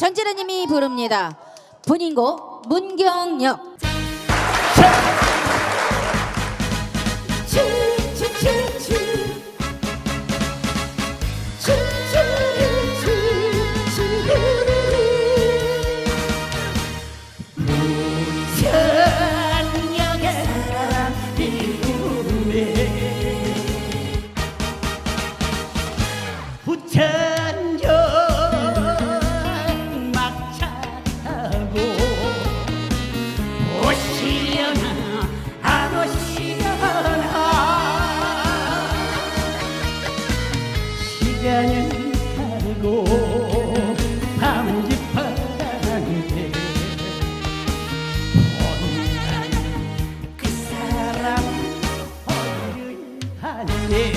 전진아님이 부릅니다. 본인곡 문경역. 천년의 사랑이 우네 가고 밤은 깊어가는데 온난 그 사람 어디를 하네.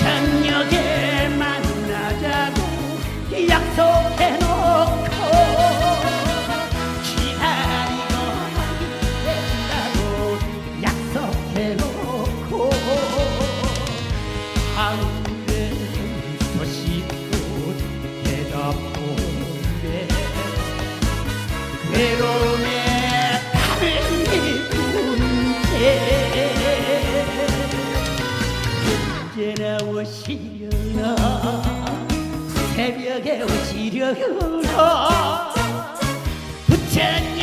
저녁에 만나자고 약속해 오시려나 새벽에 오시려나. 부천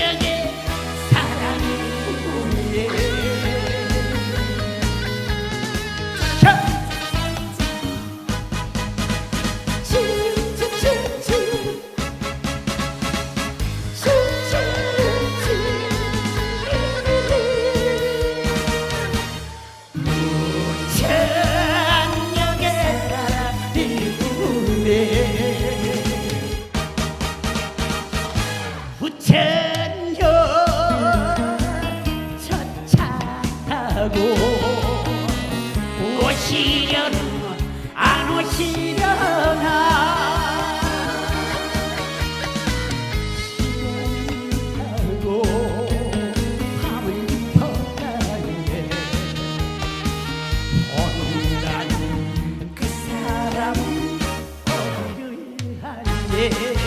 부천역 첫차 타고 오시려나 안 오시려나? 시간이 가고 밤을 깊어가네 온다는 그 사람 어디를 하네 부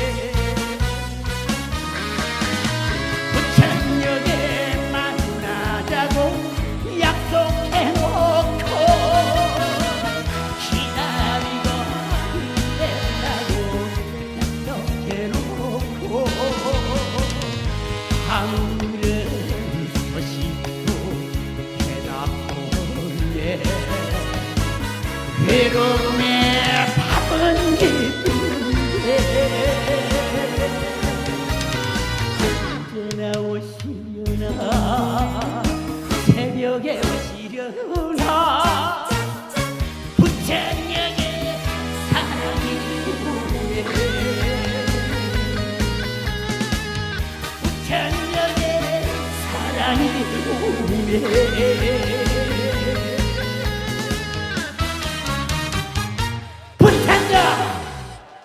하늘의 소식도 대답하네. 외로움에 사랑이 우네